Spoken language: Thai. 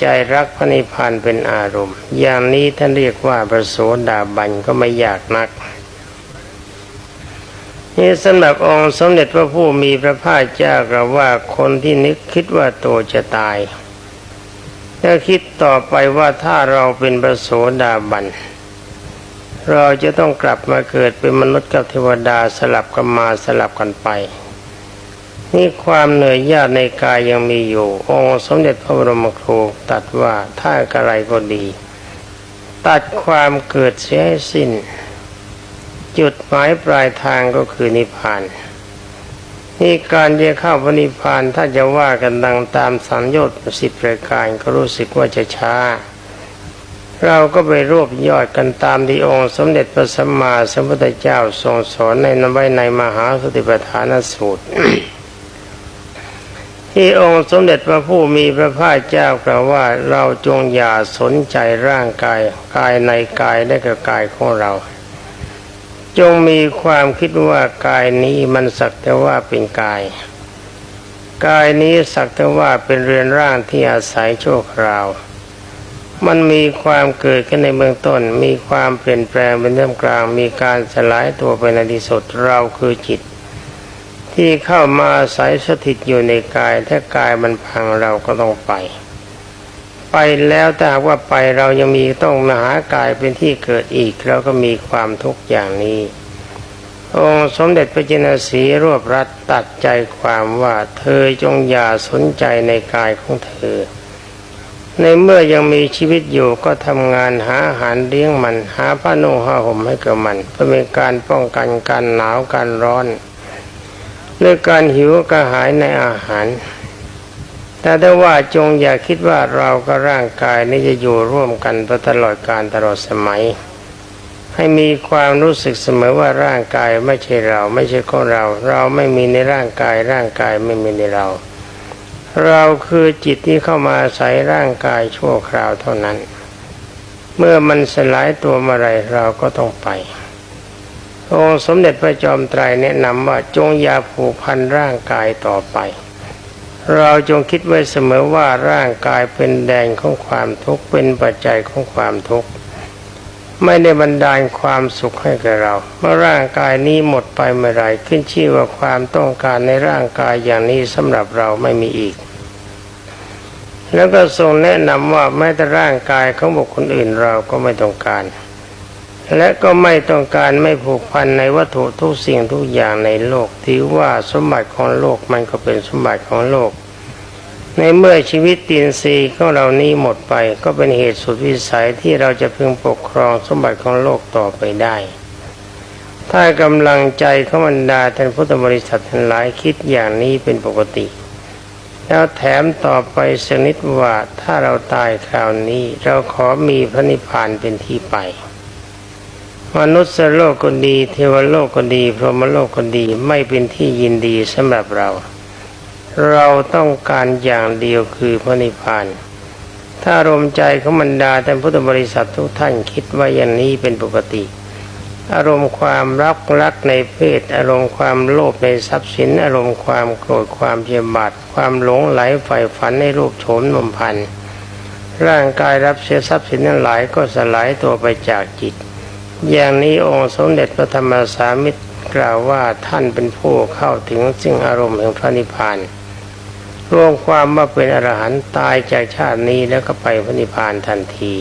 ใจรักพระนิพพานเป็นอารมณ์ อย่างนี้ท่านเรียกว่าประโสดาบันก็ไม่ยากนักนี่สำหรับองค์สมเด็จพระผู้มีพระภาคเจ้ากล่าวว่าคนที่นึกคิดว่าตัวจะตายถ้าคิดต่อไปว่าถ้าเราเป็นประโสดาบันเราจะต้องกลับมาเกิดเป็นมนุษย์กับเทวดาสลับกันมาสลับกันไป นี่ความเหนื่อยยากในกายยังมีอยู่ องค์สมเด็จพระบรมครูตัดว่าถ้าอะไรก็ดี ตัดความเกิดเสียให้สิ้น จุดหมายปลายทางก็คือนิพพานนี่การจะเข้าพระนิพพานถ้าจะว่ากันดังตามสัญญชน์สิบประการก็รู้สึกว่าจะช้า เราก็ไปรวบยอดกันตามที่องค์สมเด็จพระสัมมาสัมพุทธเจ้าทรงสอนในนไว้ในมหาสติปัฏฐานสูตร ที่องค์สมเด็จพระผู้มีพระภาคเจ้ากล่าวว่าเราจงอย่าสนใจร่างกายกายในกายและกับกายของเรา จงมีความคิดว่ากายนี้มันสักแต่ว่าเป็นกาย กายนี้สักแต่ว่าเป็นเรือนร่างที่อาศัยโชคราว มันมีความเกิดขึ้นในเบื้องต้น มีความเปลี่ยนแปลงเป็นเรื่องกลาง มีการสลายตัวไปในที่สุดเราคือจิต ที่เข้ามาอาศัยสถิตอยู่ในกาย ถ้ากายมันพังเราก็ต้องไป ไปแล้วแต่หาว่าไปเรายังมีต้องมาหากายเป็นที่เกิดอีกเราก็มีความทุกข์อย่างนี้องค์สมเด็จพระจินสีรวบรัดตัดใจความว่าเธอจงอย่าสนใจในกายของเธอ ในเมื่อยังมีชีวิตอยู่ก็ทำงานหาอาหารเลี้ยงมัน หาผ้านุ่งผ้าห่มให้กับมัน เพื่อเป็นการป้องกันการหนาวการร้อน หรือการหิวกระหายในอาหาร แต่ถ้าว่าจงอย่าคิดว่าเรากับร่างกายนี้จะอยู่ร่วมกันไปตลอดการตลอดสมัย ให้มีความรู้สึกเสมอว่าร่างกายไม่ใช่เรา ไม่ใช่ของเรา เราไม่มีในร่างกาย ร่างกายไม่มีในเรา เราคือจิตที่เข้ามาอาศัยร่างกายชั่วคราวเท่านั้น เมื่อมันสลายตัวเมื่อไรเราก็ต้องไป องค์สมเด็จพระจอมไตรแนะนำว่าจงอย่าผูกพันร่างกายต่อไป เราจงคิดไว้เสมอว่าร่างกายเป็นแดนของความทุกข์เป็นปัจจัยของความทุกข์ไม่ได้บรรดาลความสุขให้แก่เรา เมื่อร่างกายนี้หมดไปเมื่อไรขึ้นชื่อว่าความต้องการในร่างกายอย่างนี้สำหรับเราไม่มีอีก แล้วก็ทรงแนะนำว่าแม้แต่ร่างกายของบุคคลอื่นเราก็ไม่ต้องการ และก็ไม่ต้องการไม่ผูกพันในวัตถุทุกสิ่งทุกอย่างในโลกถือว่าสมบัติของโลกมันก็เป็นสมบัติของโลก ในเมื่อชีวิตตีนซีของเรานี้หมดไป ก็เป็นเหตุสุดวิสัยที่เราจะพึงปกครองสมบัติของโลกต่อไปได้ ถ้ากำลังใจของบรรดาท่านพุทธบริษัททั้งหลายคิดอย่างนี้เป็นปกติแล้วแถมต่อไปสนิดว่าถ้าเราตายคราวนี้ เราขอมีพระนิพพานเป็นที่ไป มนุษย์โลกก็ดี เทวโลกก็ดี พรหมโลกก็ดีไม่เป็นที่ยินดีสำหรับเรา เราต้องการอย่างเดียวคือพระนิพพาน ถ้ารมใจของบรรดาท่านพุทธบริษัททุกท่านคิดว่าอย่างนี้เป็นปกติ อารมณ์ความรักรักในเพศ อารมณ์ความโลภในทรัพย์สิน อารมณ์ความโกรธความเพียบาทความหลงไหลใฝ่ฝันในรูปโฉมนมพันร่างกายรับเสียทรัพย์สินนั้นหลายก็สลายตัวไปจากจิต อย่างนี้องค์สมเด็จพระธรรมสามิตรกล่าวว่าท่านเป็นผู้เข้าถึงซึ่งอารมณ์แห่งพระนิพพานรวมความว่าเป็นอรหันต์ตายจากชาตินี้แล้วก็ไปพระนิพพานทันที